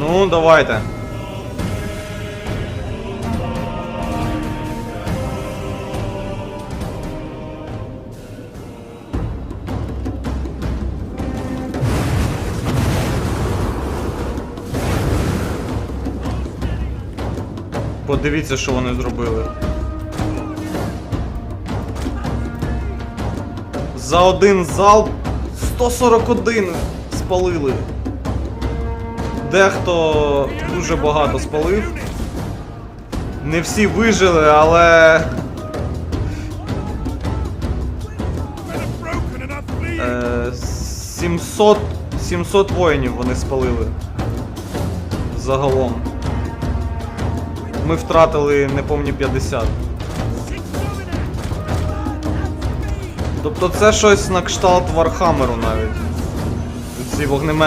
Ну, давайте. Подивіться, що вони зробили. За один залп 141 спалили. Дехто дуже багато спалив. Не всі вижили, але. Е, 700, 700 воїнів вони спалили. Загалом. Ми втратили неповні 50. Тобто це щось на кшталт Вархамеру навіть. Ці вогнеметні